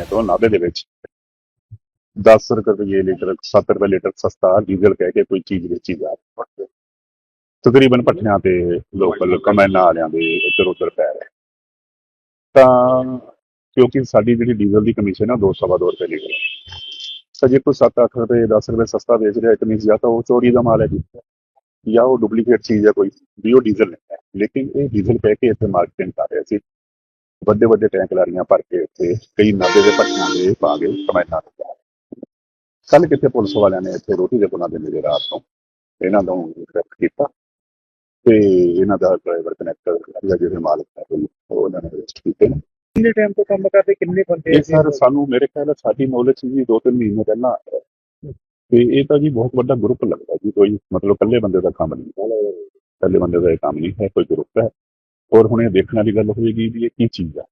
ਮਹੀਨੇ ਤੋਂ ਨਾਭੇ ਦੇ ਵਿੱਚ। 10 ਰੁਪਏ ਲੀਟਰ 7 ਰੁਪਏ ਲੀਟਰ ਸਸਤਾ ਡੀਜ਼ਲ ਕਹਿ ਕੇ ਕੋਈ ਚੀਜ਼ ਵੇਚੀ ਜਾ ਰਹੀ ਹੈ। ਤਕਰੀਬਨ ਭੱਠਿਆਂ ਤੇ ਲੋਕਲ ਕਮੈਨਾ ਵਾਲਿਆਂ ਦੇ ਇੱਧਰ ਉੱਧਰ ਪੈ ਰਹੇ। ਤਾਂ ਕਿਉਂਕਿ ਸਾਡੀ ਜਿਹੜੀ ਡੀਜ਼ਲ ਦੀ ਕਮਿਸ਼ਨ ਹੈ 200 ਦੋ ਰੁਪਏ ਲੀਟਰ। ਤਾਂ ਜੇ ਕੋਈ 7-8 ਰੁਪਏ 10 ਰੁਪਏ ਸਸਤਾ ਵੇਚ ਰਿਹਾ ਇੱਕ ਮੀਨਸ ਜਾਂ ਤਾਂ ਉਹ ਚੋਰੀ ਦਾ ਮਾਲ ਹੈ ਜੀ। ਜਾਂ ਉਹ ਡੁਪਲੀਕੇਟ ਚੀਜ਼ ਹੈ ਕੋਈ, ਵੀ ਉਹ ਡੀਜ਼ਲ ਨਹੀਂ ਹੈ। ਲੇਕਿਨ ਇਹ ਡੀਜ਼ਲ ਕਹਿ ਕੇ ਇੱਥੇ ਮਾਰਕੀਟਿੰਗ ਕਰ ਰਿਹਾ ਸੀ। ਵੱਡੇ ਵੱਡੇ ਟੈਂਕ ਲਾਰੀਆਂ ਭਰ ਕੇ ਇੱਥੇ ਕਈ ਨਾਦੇ ਦੇ ਪੱਟੀਆਂ ਦੇ ਪਾ ਕੇ ਕਮੈਨਾਂ ਤੇ ਕੱਲ ਕਿੱਥੇ ਪੁਲਿਸ ਵਾਲਿਆਂ ਨੇ ਇੱਥੇ ਰੋਟੀ ਦੇ ਪੁਲਾਂ ਦੇ ਨੇੜੇ ਰਾਤ ਨੂੰ ਇਹਨਾਂ ਦਾ ਅਰੈਸਟ ਕੀਤਾ ਤੇ ਇਹਨਾਂ ਦਾ ਡਰਾਈਵਰ ਕਨੈਕਟਰ ਜਾਂ ਜਿਹੜੇ ਮਾਲਕ ਹੈ ਕੋਈ, ਉਹ ਇਹਨਾਂ ਨੇ ਅਰੈਸਟ ਕੀਤੇ ਨੇ। ਕਿੰਨੇ ਟਾਈਮ ਤੋਂ ਕੰਮ ਕਰਦੇ ਕਿੰਨੇ ਬੰਦੇ ਇਹ ਸਰ ਸਾਨੂੰ ਮੇਰੇ ਖਿਆਲ ਨਾਲ ਸਾਡੀ ਨੌਲੇਜ ਜੀ ਦੋ ਤਿੰਨ ਮਹੀਨੇ ਪਹਿਲਾਂ। ਤੇ ਇਹ ਤਾਂ ਜੀ ਬਹੁਤ ਵੱਡਾ ਗਰੁੱਪ ਲੱਗਦਾ ਜੀ ਕੋਈ ਮਤਲਬ ਇਕੱਲੇ ਬੰਦੇ ਦਾ ਕੰਮ ਨਹੀਂ ਇਕੱਲੇ ਬੰਦੇ ਦਾ ਇਹ ਕੰਮ ਨਹੀਂ ਹੈ ਕੋਈ ਗਰੁੱਪ ਹੈ। ਔਰ ਹੁਣ ਇਹ ਦੇਖਣ ਵਾਲੀ ਗੱਲ ਹੋਏਗੀ ਵੀ ਇਹ ਕੀ ਚੀਜ਼ ਹੈ।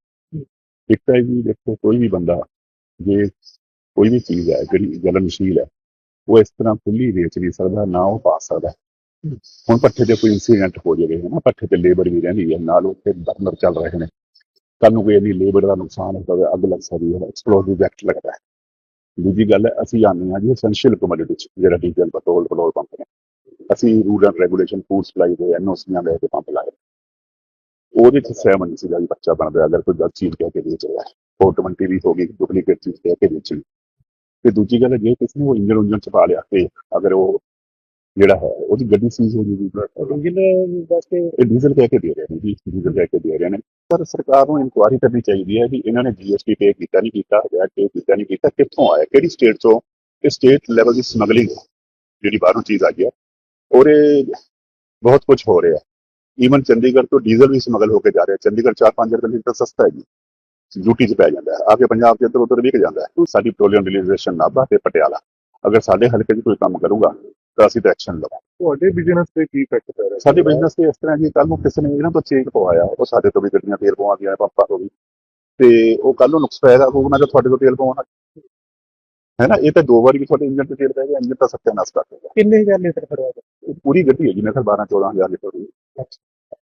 ਇੱਕ ਤਾਂ ਜੀ ਦੇਖੋ ਕੋਈ ਵੀ ਬੰਦਾ ਜੇ ਕੋਈ ਵੀ ਚੀਜ਼ ਹੈ ਜਿਹੜੀ ਜਲਨਸ਼ੀਲ ਹੈ ਉਹ ਇਸ ਤਰ੍ਹਾਂ ਖੁੱਲੀ ਵੇਚ ਨਹੀਂ ਸਕਦਾ ਨਾ ਉਹ ਪਾ ਸਕਦਾ। ਹੁਣ ਪੱਠੇ ਤੇ ਕੋਈ ਇਨਸੀਡੈਂਟ ਹੋ ਜਾਵੇ ਹੈ ਨਾ? ਪੱਠੇ ਤੇ ਲੇਬਰ ਵੀ ਰਹਿੰਦੀ ਹੈ ਨਾਲ ਉੱਥੇ ਬਰਨਰ ਚੱਲ ਰਹੇ ਨੇ। ਕੱਲ ਨੂੰ ਕੋਈ ਇੰਨੀ ਲੇਬਰ ਦਾ ਨੁਕਸਾਨ ਹੋ ਜਾਵੇ ਅੱਗ ਲੱਗ ਸਕਦੀ ਹੈ ਐਕਸਪਲੋਸਿਵ ਐਕਟ ਲੱਗਦਾ ਹੈ। ਦੂਜੀ ਗੱਲ ਹੈ ਅਸੀਂ ਆਉਂਦੇ ਹਾਂ ਜੀ ਐਸੈਂਸ਼ੀਅਲ ਕਮੋਡਿਟੀ ਜਿਹੜਾ ਡੀਜ਼ਲ ਪੈਟਰੋਲ ਪੈਟਰੋਲ ਪੰਪ ਨੇ। ਅਸੀਂ rule and regulation food supply ਦੇ ਐਨਓਸੀਆਂ ਦੇ ਪੰਪ ਲਾਏ। ਉਹਦੇ ਚ ਸਹਿਮਤ ਸੀਗਾ ਜੀ ਬੱਚਾ ਬਣਦਾ ਅਗਰ ਕੋਈ ਗਲਤ ਚੀਜ਼ ਕਹਿ ਕੇ ਵੇਚ ਰਿਹਾ ਹੈ ਫੋਟੋਮੈਂਟੀ ਵੀ ਹੋ ਗਈ ਡੁਪਲੀਕੇਟ ਚੀਜ਼ ਕਹਿ ਕੇ ਵੇਚੀ ਤੇ ਦੂਜੀ ਗੱਲ ਜੇ ਕਿਸੇ ਨੇ ਉਹ ਇੰਜਨ ਉਂਜਨ ਚ ਪਾ ਲਿਆ ਤੇ ਅਗਰ ਉਹ ਜਿਹੜਾ ਹੈ ਉਹਦੀ ਗੱਡੀ ਸੀਜ਼ ਹੋ ਜੂਗੀ ਇੰਜਨ ਵਾਸਤੇ ਇਹ ਡੀਜ਼ਲ ਕਹਿ ਕੇ ਦੇ ਰਹੇ ਨੇ ਜੀ ਡੀਜ਼ਲ ਕਹਿ ਕੇ ਦੇ ਰਹੇ ਨੇ। ਪਰ ਸਰਕਾਰ ਨੂੰ ਇਨਕੁਆਇਰੀ ਕਰਨੀ ਚਾਹੀਦੀ ਹੈ ਵੀ ਇਹਨਾਂ ਨੇ ਜੀਐਸਟੀ ਪੇ ਕੀਤਾ ਨਹੀਂ ਕੀਤਾ ਹਜ਼ਾਰ ਪੇ ਕੀਤਾ ਨਹੀਂ ਕੀਤਾ ਕਿੱਥੋਂ ਆਇਆ ਕਿਹੜੀ ਸਟੇਟ ਤੋਂ? ਇਹ ਸਟੇਟ ਲੈਵਲ ਦੀ ਸਮਗਲਿੰਗ ਜਿਹੜੀ ਬਾਹਰੋਂ ਚੀਜ਼ ਆ ਗਈ ਹੈ ਔਰ ਇਹ ਬਹੁਤ ਕੁਝ ਹੋ ਰਿਹਾ। ਈਵਨ ਚੰਡੀਗੜ੍ਹ ਤੋਂ ਡੀਜ਼ਲ ਵੀ ਸਮਗਲ ਹੋ ਕੇ ਜਾ ਰਿਹਾ ਚੰਡੀਗੜ੍ਹ 4-5 ਰੁਪਏ ਲੀਟਰ ਸਸਤਾ ਹੈ ਜੀ। ਡਿਊਟੀ 'ਚ ਪੈ ਜਾਂਦਾ ਹੈ। ਆ ਕੇ ਪੰਜਾਬ 'ਚ ਇੱਧਰ ਉੱਧਰ ਵਿਕ ਜਾਂਦਾ ਹੈ। ਸਾਡੀ ਪੈਟਰੋਲੀਅਮ ਰਿਲੀਜ਼ੇਸ਼ਨ ਨਾਭਾ ਤੇ ਪਟਿਆਲਾ। ਅਗਰ ਸਾਡੇ ਹਲਕੇ 'ਚ ਕੋਈ ਕੰਮ ਕਰੂਗਾ ਤਾਂ ਅਸੀਂ ਤਾਂ ਐਕਸ਼ਨ ਲਵਾਂਗੇ। ਤੁਹਾਡੇ ਬਿਜ਼ਨਸ ਤੇ ਕੀ ਇਫੈਕਟ ਪੈ ਰਿਹਾ ਸਾਡੇ ਬਿਜ਼ਨਸ ਤੇ ਇਸ ਤਰ੍ਹਾਂ ਜੀ ਕੱਲ ਨੂੰ ਕਿਸੇ ਨੇ ਇਹਨਾਂ ਤੋਂ ਚੇਕ ਪਵਾਇਆ ਉਹ ਸਾਡੇ ਤੋਂ ਵੀ ਗੱਡੀਆਂ ਤੇਲ ਪਵਾਉਂਦੀਆਂ ਨੇ ਪੰਪਾਂ ਤੋਂ ਵੀ। ਤੇ ਉਹ ਕੱਲ ਨੂੰ ਨੁਕਸ ਪੈਦਾ ਹੋਊਗਾ ਤਾਂ ਤੁਹਾਡੇ ਤੋਂ ਤੇਲ ਪਵਾਉਣਾ। ਹੈ ਨਾ? ਇਹ ਤਾਂ ਦੋ ਵਾਰੀ ਵੀ ਤੁਹਾਡੇ ਇੰਜਨ ਤੇ ਤੇਲ ਪੈ ਗਿਆ ਇੰਜਨ ਤਾਂ ਸੱਤਿਆਨਾਸ਼ ਕਰ ਦੇਗਾ ਕਿੰਨੇ ਹਜ਼ਾਰ ਲੀਟਰ ਇਹ ਪੂਰੀ ਗੱਡੀ ਹੈ ਜੀ ਮੇਰੇ ਖਿਆਲ 12 14000 ਲੀਟਰ ਦੀ।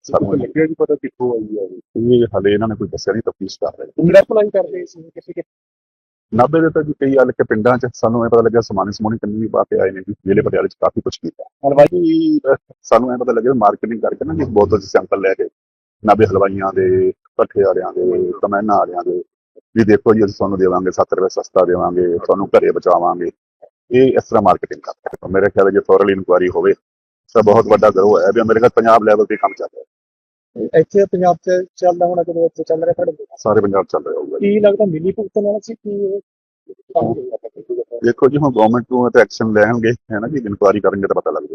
ਸਾਨੂੰ ਇਹ- ਲੱਗਿਆ ਜੀ ਪਤਾ ਕਿੱਥੋਂ ਆਈ ਹੈ ਇਹ? ਹਲੇ ਇਹਨਾਂ ਨੇ ਕੋਈ ਦੱਸਿਆ ਨਹੀਂ ਤਫਤੀਸ਼ ਕਰ ਰਹੇ ਇੰਗਲਿਸ਼ ਅਪਲਾਈ ਕਰਦੇ ਸੀ? ਕਿਸੇ ਕਿ ਨਾਭੇ ਦੇ ਤਾਂ ਜੀ ਕਈ ਹਲਕੇ ਪਿੰਡਾਂ 'ਚ ਸਾਨੂੰ ਇਹ ਪਤਾ ਲੱਗਿਆ ਸਮਾਨੀ ਸਮੂਨੀ ਕੰਨੀ ਵੀ ਕੇ ਆਏ ਨੇ ਜੀ ਜ਼ਿਲ੍ਹੇ ਪਟਿਆਲੇ 'ਚ ਕਾਫੀ ਕੁਝ ਕੀਤਾ। ਹਲਵਾਈ ਸਾਨੂੰ ਇਹ ਪਤਾ ਲੱਗਿਆ ਮਾਰਕੀਟਿੰਗ ਕਰਕੇ ਨਾ ਜੀ 'ਚ ਸੈਂਪਲ ਲੈ ਕੇ ਨਾਭੇ ਹਲਵਾਈਆਂ ਦੇ ਭੱਠੇ ਵਾਲਿਆਂ ਦੇ ਕਮੈਨਾ ਵਾਲਿਆਂ ਦੇ ਵੀ ਦੇਖੋ ਜੀ ਅਸੀਂ ਤੁਹਾਨੂੰ ਦੇਵਾਂਗੇ 7 ਰੁਪਏ ਸਸਤਾ ਦੇਵਾਂਗੇ ਤੁਹਾਨੂੰ ਘਰੇ ਬਚਾਵਾਂਗੇ ਇਹ ਇਸ ਤਰ੍ਹਾਂ ਮਾਰਕੀਟਿੰਗ ਕਰਦੇ ਮੇਰੇ ਖਿਆਲ ਜੇ ਥੋਰਲੀ ਇਨਕੁਆਰੀ ਹੋਵੇ ਤਾਂ ਬਹੁਤ ਵੱਡਾ ਗਰੋਹ ਹੈ ਵੀ ਮੇਰੇ ਖਿਆਲ ਪੰਜਾਬ ਲੈਵਲ ਤੇ ਕੰਮ ਚੱਲ ਰਿਹਾ। ਇੱਥੇ ਪੰਜਾਬ 'ਚ ਚੱਲਦਾ ਹੋਣਾ ਜਦੋਂ ਇੱਥੇ ਚੱਲ ਰਿਹਾ ਤੁਹਾਡੇ ਸਾਰੇ ਪੰਜਾਬ ਚੱਲ ਰਿਹਾ ਹੋਊਗਾ ਜੀ। ਕੀ ਲੱਗਦਾ ਮਿਲੀ ਭੁਗਤਣ ਵਾਲਾ ਸੀ? ਕਿ ਇਹ ਦੇਖੋ ਜੀ ਹੁਣ ਗਵਰਨਮੈਂਟ ਨੂੰ ਤਾਂ ਐਕਸ਼ਨ ਲੈਣਗੇ ਹੈ ਨਾ ਜੀ? ਇਨਕੁਆਰੀ ਕਰਨਗੇ ਤਾਂ ਪਤਾ ਲੱਗ ਜਾਏਗਾ